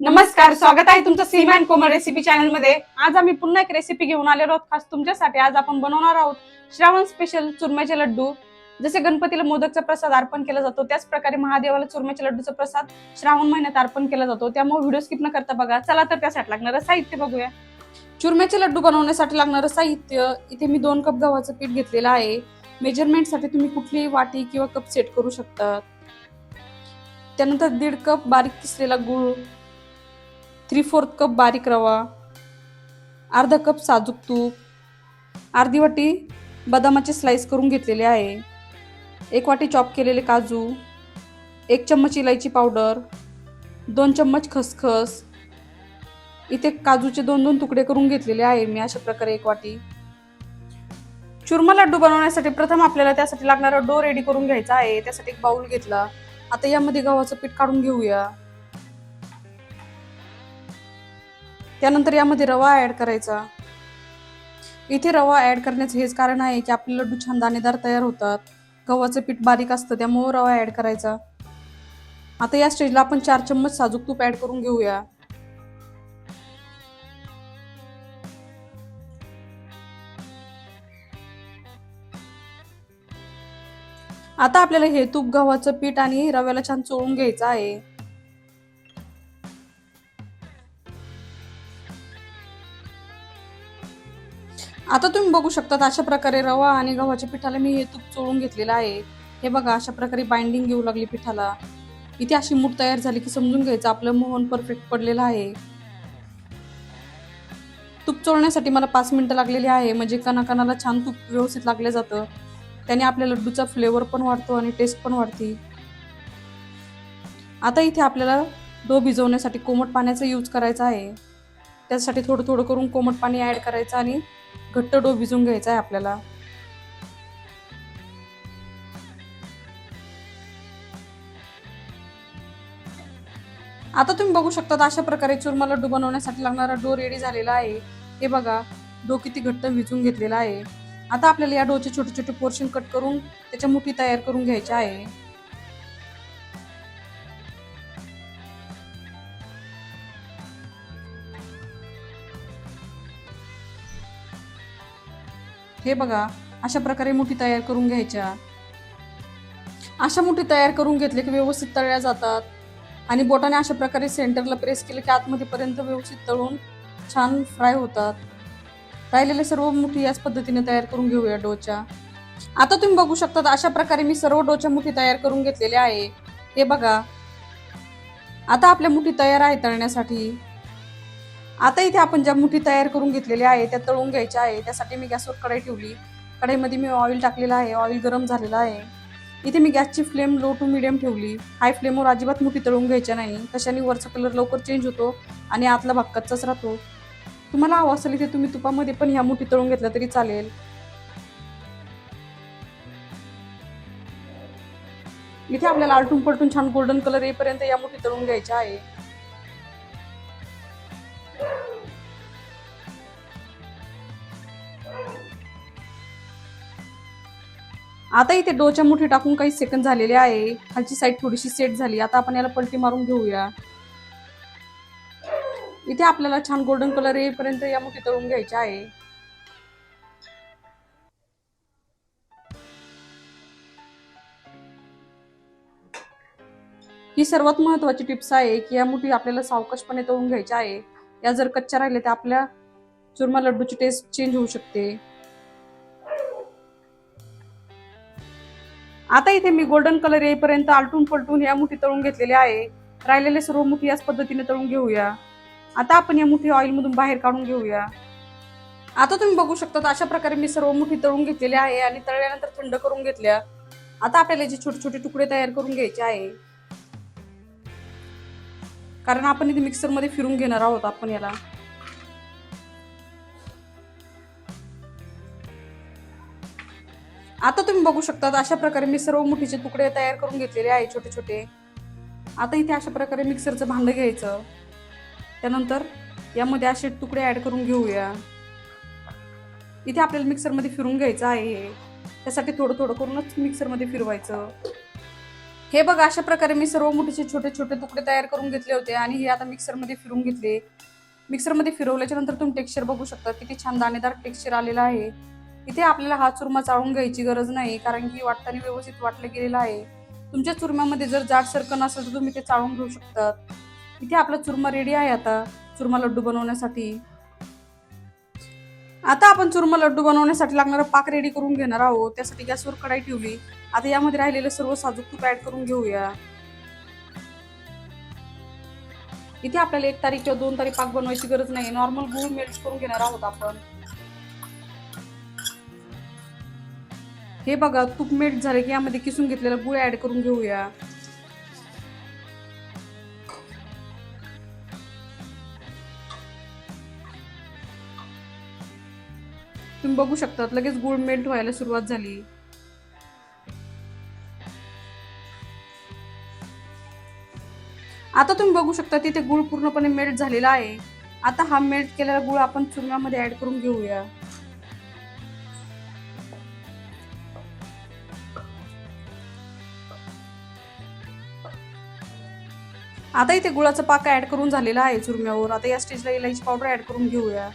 नमस्कार स्वागत आहे तुमचं सीम अँड कोमल रेसिपी चॅनलमध्ये. आज आम्ही पुन्हा एक रेसिपी घेऊन आलेलो आहोत. खास तुमच्यासाठी आज आपण बनवणार आहोत श्रावण स्पेशल चुरम्याचे लड्डू. जसे गणपतीला मोदकचा प्रसाद अर्पण केला जातो त्याच प्रकारे महादेवाला चुरम्याच्या लड्डूचा प्रसाद श्रावण महिन्यात अर्पण केला जातो. त्यामुळे व्हिडिओ स्किप न करता बघा. चला तर त्यासाठी लागणारं साहित्य बघूया. चुरम्याचे लड्डू बनवण्यासाठी लागणारं साहित्य इथे मी दोन कप गव्हाचं पीठ घेतलेलं आहे. मेजरमेंटसाठी तुम्ही कुठलीही वाटी किंवा कप सेट करू शकता. त्यानंतर दीड कप बारीक किसलेला गूळ थ्री फोर्थ कप बारीक रवा अर्धा कप साजूक तूप अर्धी वाटी बदामाचे स्लाइस करून घेतलेले आहे. एक वाटी चॉप केलेले काजू एक चम्मच इलायची पावडर दोन चम्मच खसखस. इथे काजूचे दोन दोन तुकडे करून घेतलेले आहे मी अशा प्रकारे एक वाटी. चुरमा लड्डू बनवण्यासाठी प्रथम आपल्याला त्यासाठी लागणारा डो रेडी करून घ्यायचा आहे. त्यासाठी एक बाऊल घेतला. आता यामध्ये गव्हाचं पीठ काढून घेऊया. त्यानंतर यामध्ये रवा ऍड करायचा. इथे रवा ऍड करण्याचं हेच कारण आहे की आपले लड्डू छान दाणेदार तयार होतात. गव्हाचं पीठ बारीक असतं त्यामुळे रवा ऍड करायचा. आता या स्टेजला आपण चार चम्मच साजूक तूप ऍड करून घेऊया. आता आपल्याला हे तूप गव्हाचं पीठ आणि रव्याला छान चोळून घ्यायचं आहे. आता तुम्ही बघू शकता अशा प्रकारे रवा आणि गव्हाच्या पिठाला मी हे तूप चोळून घेतलेलं आहे. हे बघा अशा प्रकारे बाइंडिंग घेऊ लागली पिठाला. इथे अशी मूठ तयार झाली की समजून घ्यायचं आपलं मोहन परफेक्ट पडलेलं आहे. तूप चोळण्यासाठी मला पाच मिनटं लागलेली आहे. म्हणजे कणाकणाला छान तूप व्यवस्थित लागलं जातं. त्याने आपल्या लड्डूचा फ्लेवर पण वाढतो आणि टेस्ट पण वाढते. आता इथे आपल्याला डो भिजवण्यासाठी कोमट पाण्याचा यूज करायचा आहे. त्यासाठी थोडं थोडं करून कोमट पाणी ॲड करायचं आणि घट्ट डो भिजून घ्यायचा आहे आपल्याला. आता तुम्ही बघू शकता अशा प्रकारे चुरमाला डो बनवण्यासाठी लागणारा डो रेडी झालेला आहे. हे बघा डो किती घट्ट भिजून घेतलेला आहे. आता आपल्याला या डोचे छोटे छोटे पोर्शन कट करून त्याच्या मुठी तयार करून घ्यायच्या आहे. हे बघा अशा प्रकारे मुठी तयार करून घ्यायच्या. अशा मुठी तयार करून घेतले की व्यवस्थित तळल्या जातात. आणि बोटाने अशा प्रकारे सेंटरला प्रेस केलं की आतमध्ये पर्यंत व्यवस्थित तळून छान फ्राय होतात. राहिलेले सर्व मुठी याच पद्धतीने तयार करून घेऊया डोच्या. आता तुम्ही बघू शकता अशा प्रकारे मी सर्व डोच्या मुठी तयार करून घेतलेल्या आहे. हे बघा. आता आपल्या मुठी तयार आहे तळण्यासाठी. आता इथे आपण ज्या मुठी तयार करून घेतलेल्या आहे त्या तळून घ्यायच्या आहे त्यासाठी मी गॅसवर कढाई ठेवली. कढाईमध्ये मी ऑइल टाकलेलं आहे. ऑइल गरम झालेलं आहे. इथे मी गॅसची फ्लेम लो टू मिडियम ठेवली. हाय फ्लेमवर अजिबात मुठी तळून घ्यायच्या नाही. तशाने वरचा कलर लवकर चेंज होतो आणि आतला भाग कच्चाच राहतो. तुम्हाला हवं असेल इथे तुम्ही तुपामध्ये पण ह्या मुठी तळून घेतल्या तरी चालेल. इथे आपल्याला आलटून पलटून छान गोल्डन कलर येईपर्यंत या मुठी तळून घ्यायच्या आहे आता इथे डोच्या मुठी टाकून काही सेकंद झालेले आहे. खालची साईड थोडीशी सेट झाली. आता आपण याला पलटी मारून घेऊया. इथे आपल्याला छान गोल्डन कलर येईपर्यंत या मुठी तळून घ्यायच्या आहे. ही सर्वात महत्वाची टिप्स आहे की या मुठी आपल्याला सावकाशपणे तळून घ्यायच्या आहे. या जर कच्च्या राहिल्या तर आपल्या चुरमा लड्डूची टेस्ट चेंज होऊ शकते. आता इथे मी गोल्डन कलर येईपर्यंत आलटून पलटून या मुठी तळून घेतलेल्या आहे. राहिलेले सर्व मुठी याच पद्धतीने तळून घेऊया. आता आपण या मुठी ऑइलमधून बाहेर काढून घेऊया. आता तुम्ही बघू शकता अशा प्रकारे मी सर्व मुठी तळून घेतलेल्या आहे आणि तळल्यानंतर थंड करून घेतल्या. आता आपल्याला जे छोटे छोटे तुकडे तयार करून घ्यायचे आहे. कारण आपण इथे मिक्सरमध्ये फिरून घेणार आहोत आपण याला. आता तुम्ही बघू शकता अशा प्रकारे मी सर्व मुठीचे तुकडे तयार करून घेतलेले आहे छोटे छोटे. आता इथे अशा प्रकारे मिक्सरचं भांडं घ्यायचं. त्यानंतर यामध्ये असे तुकडे ॲड करून घेऊया. इथे आपल्याला मिक्सरमध्ये फिरून घ्यायचं आहे हे. त्यासाठी थोडं थोडं करूनच मिक्सरमध्ये फिरवायचं. हे बघा अशा प्रकारे मी सर्व मोठीचे छोटे छोटे तुकडे तयार करून घेतले होते आणि हे आता मिक्सरमध्ये फिरून घेतले. मिक्सरमध्ये फिरवल्याच्या नंतर तुम्ही टेक्स्चर बघू शकता किती छान दाणेदार टेक्स्चर आलेला आहे. इथे आपल्याला हा चुरमा चाळून घ्यायची गरज नाही कारण की वाटताना व्यवस्थित वाटलं गेलेलं आहे. तुमच्या चुरम्यामध्ये जर जाड सरकण असेल तर तुम्ही ते चाळून घेऊ शकतात. इथे आपला चुरमा रेडी आहे आता चुरमा लड्डू बनवण्यासाठी. आता आपण चुरमा लड्डू बनवण्यासाठी लागणारा पाक रेडी करून घेणार आहोत त्यासाठी गॅसवर कढाई ठेवली. आता यामध्ये राहिलेलं सर्व साजूक तूप ऍड करून घेऊया. इथे आपल्याला एक तारीख किंवा दोन तारीख पाक बनवायची गरज नाही नॉर्मल गुळ मेल्ट करून घेणार आहोत आपण. हे बघा तूप मेट झाले की यामध्ये किसून घेतलेला गुळ ऍड करून घेऊया. तुम्ही बघू शकता लगेच गुळ मेल्ट व्हायला सुरुवात झाली. आता तुम्ही बघू शकता तिथे गुळ पूर्णपणे मेल्ट झालेला आहे. आता हा मेल्ट केलेला गुळ आपण चुरम्यामध्ये ऍड करून घेऊया. आता इथे गुळाचा पाक ॲड करून झालेला आहे चुरम्यावर. आता या स्टेजला इलायची पावडर ॲड करून घेऊया.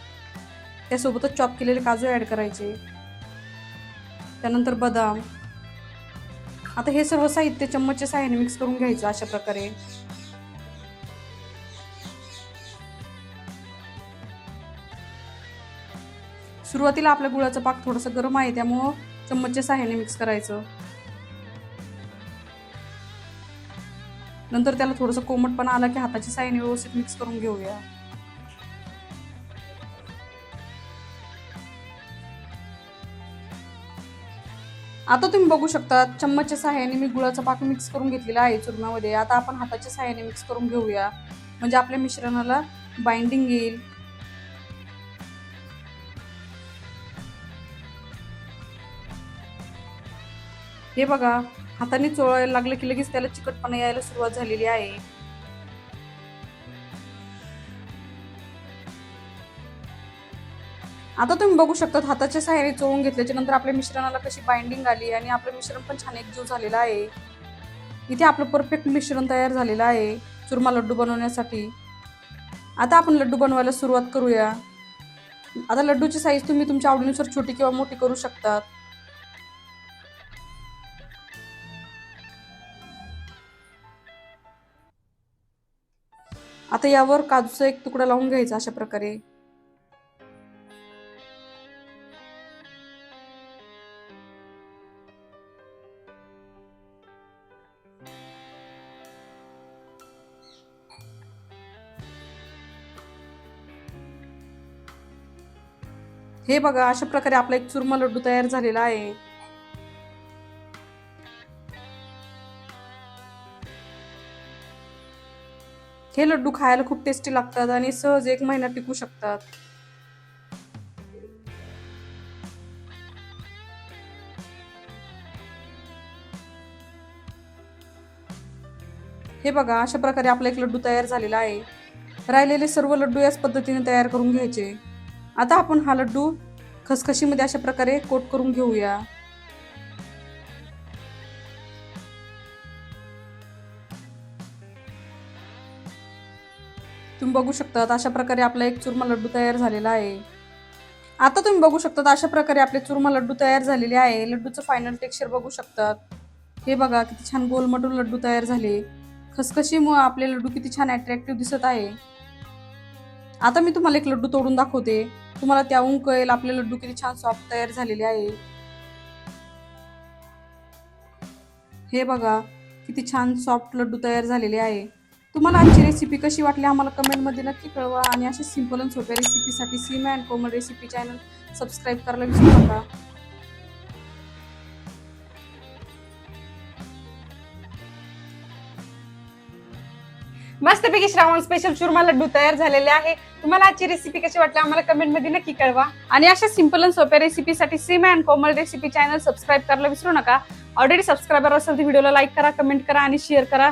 त्यासोबतच चॉप केलेले काजू ॲड करायचे. त्यानंतर बदाम. आता हे सर्व साहित्य चम्मचच्या साह्याने मिक्स करून घ्यायचं अशा प्रकारे. सुरुवातीला आपल्या गुळाचा पाक थोडासा गरम आहे त्यामुळं चम्मचच्या साह्याने मिक्स करायचं. नंतर त्याला थोडंसं कोमटपणा आला की हाताच्या साह्याने व्यवस्थित मिक्स करून घेऊया. आता तुम्ही बघू शकता चम्मचच्या सहाय्याने मी गुळाचा पाक मिक्स करून घेतलेला आहे चुरम्यामध्ये आता आपण हाताच्या सहाय्याने मिक्स करून घेऊया. म्हणजे आपल्या मिश्रणाला बाइंडिंग येईल. हे बघा हाताने चोळायला लागलं की लगेच त्याला चिकटपणा यायला सुरुवात झालेली आहे. आता तुम्ही बघू शकता हाताच्या सहाय्याने चोळून घेतल्याच्या नंतर आपल्या मिश्रणाला कशी बाइंडिंग आली आणि आपलं मिश्रण पण छान एकजीव झालेलं आहे. इथे आपलं परफेक्ट मिश्रण तयार झालेलं आहे चुरमा लड्डू बनवण्यासाठी. आता आपण लड्डू बनवायला सुरुवात करूया. आता लड्डूची साईज तुम्ही तुमच्या आवडीनुसार छोटी किंवा मोठी करू शकतात. आता यावर काजूचा एक तुकडा लावून घ्यायचा अशा प्रकारे. हे बघा अशा प्रकारे आपला एक चुरमा लड्डू तयार झालेला आहे. हे लड्डू खायला खूप टेस्टी लागतात आणि सहज एक महिना टिकू शकतात. हे बघा अशा प्रकारे आपला एक लड्डू तयार झालेला आहे. राहिलेले सर्व लड्डू याच पद्धतीने तयार करून घ्यायचे. आता आपण हा लड्डू खसखशीमध्ये अशा प्रकारे कोट करून घेऊया. तुम्ही बघू शकतात अशा प्रकारे आपला एक चुरमा लड्डू तयार झालेला आहे. आता तुम्ही बघू शकतात अशा प्रकारे आपले चुरमा लड्डू तयार झालेले आहे. लड्डूचं फायनल टेक्स्चर बघू शकतात. हे बघा किती छान गोलमटून लड्डू तयार झाले. खसखशीमुळे आपले लड्डू किती छान अट्रॅक्टिव्ह दिसत आहे. आता मी तुम्हाला एक लड्डू तोडून दाखवते. तुम्हाला त्याहून कळेल आपले लड्डू किती छान सॉफ्ट तयार झालेले आहे. हे बघा किती छान सॉफ्ट लड्डू तयार झालेले आहे. तुम्हाला आजची रेसिपी कशी वाटली आम्हाला कमेंटमध्ये नक्की कळवा आणि अशा सिंपल आणि सोप्या रेसिपीसाठी Seema and Komal recipe channel subscribe करायला विसरू नका. मस्तपैकी श्रावण स्पेशल चुरमा लड्डू तयार झालेले आहे. तुम्हाला आजची रेसिपी कशी वाटली आम्हाला कमेंटमध्ये नक्की कळवा. आणि अशा सिंपल आणि सोप्या रेसिपीसाठी Seema and Komal recipe channel subscribe करायला विसरू नका. ऑलरेडी सबस्क्रायबर असेल तर व्हिडिओला लाईक करा कमेंट करा आणि शेअर करा.